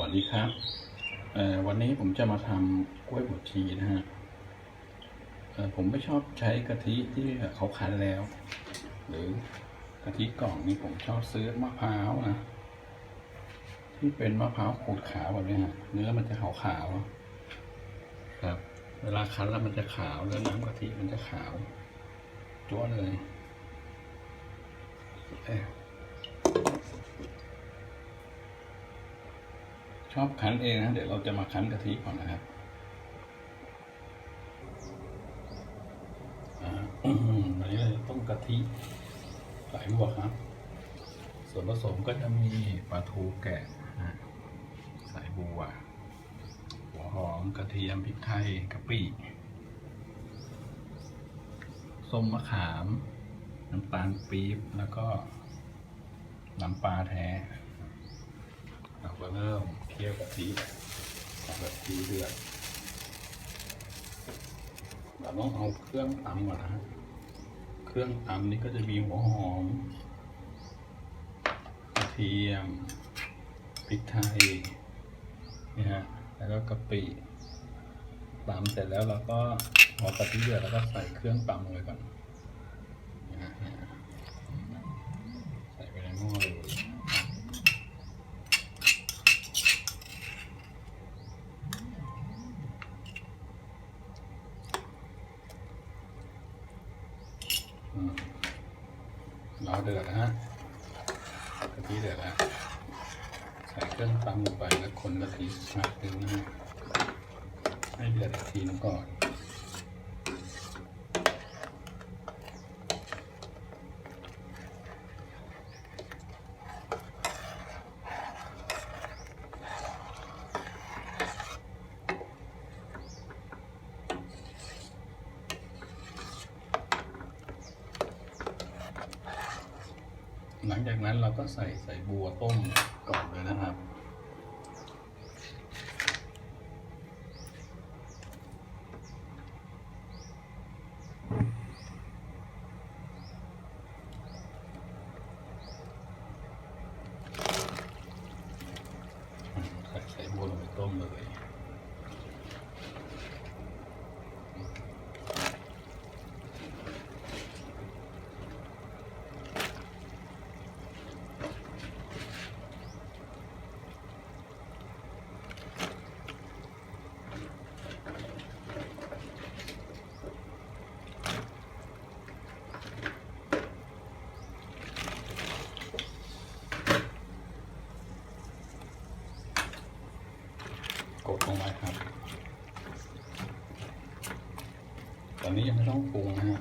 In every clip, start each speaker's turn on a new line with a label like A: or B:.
A: วัสดีครับเอ่อวันนี้ผมจะมาทำกล้วยบวชชีนะฮะเอ่อผมไม่ชอบใช้กะทิที่เขาคั้นแล้ว หรือกะทิกล่องนี่ผมชอบซื้อมะพร้าวนะที่เป็นมะพร้าวขูดขาวแบบนี้ฮะเนื้อมันจะขาวขาวๆครับ เวลาคั้นแล้วมันจะขาวแล้วน้ำกะทิมันจะขาวจ้วเลยเอ๊ะ ชอบคั้นเองนะเดี๋ยวเราจะมาคั้นกะทิก่อนนะครับอันนี้เราจะต้มกะทิสายบัวครับ ส่วนผสมก็จะมีปลาทูแกะนะสายบัว หัวหอมกระเทียมพริกไทยกะปิส้มมะขาม น้ำตาลปี๊บแล้วก็น้ำปลาแท้ เราก็เริ่มเคี่ยวกะทิเอากะทิเดือดเราต้องเอาเครื่องตำก่อนนะ เครื่องตำนี่ก็จะมีหัวหอมกระเทียมพริกไทยนี่ฮะแล้วก็กะปิตำเสร็จแล้วเราก็พอกะทิเดือดแล้วก็ใส่เครื่องตำลงไปก่อน เราเดือดนะฮะกะทิเดือดแล้วใส่เครื่องตำลงไปแล้วคนกะทิสักนึงนะฮะให้เดือดอีกทีนึงก่อน หลังจากนั้นเราก็ใส่ใส่บัวต้มก่อนเลยนะครับ ใส่ใส่บัวลงไปต้มเลย ก ดลงไปครับ ตอนนี้ยังไม่ต้องปรุงนะฮะ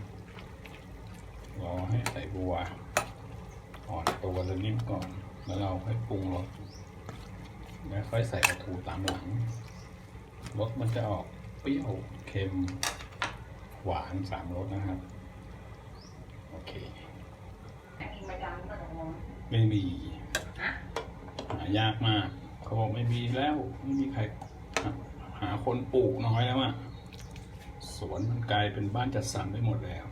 A: รอให้ใส่บัวอ่อนตัวแล้วนิ่มก่อน แล้วเราค่อยปรุงรสแล้วค่อยใส่ปลาทูตามหลังรสมันจะออกเปรี้ยวเค็ม หวานสามรสนะครับ โอเค
B: กินประจำก็ต้อง
A: ไม่มี
B: ฮะ
A: หายากมาก เขาบอกไม่มีแล้ว ไม่มีใครหา หาคนปลูกน้อยแล้วอะสวนมันกลายเป็นบ้านจัดสรรไปหมดแล้ว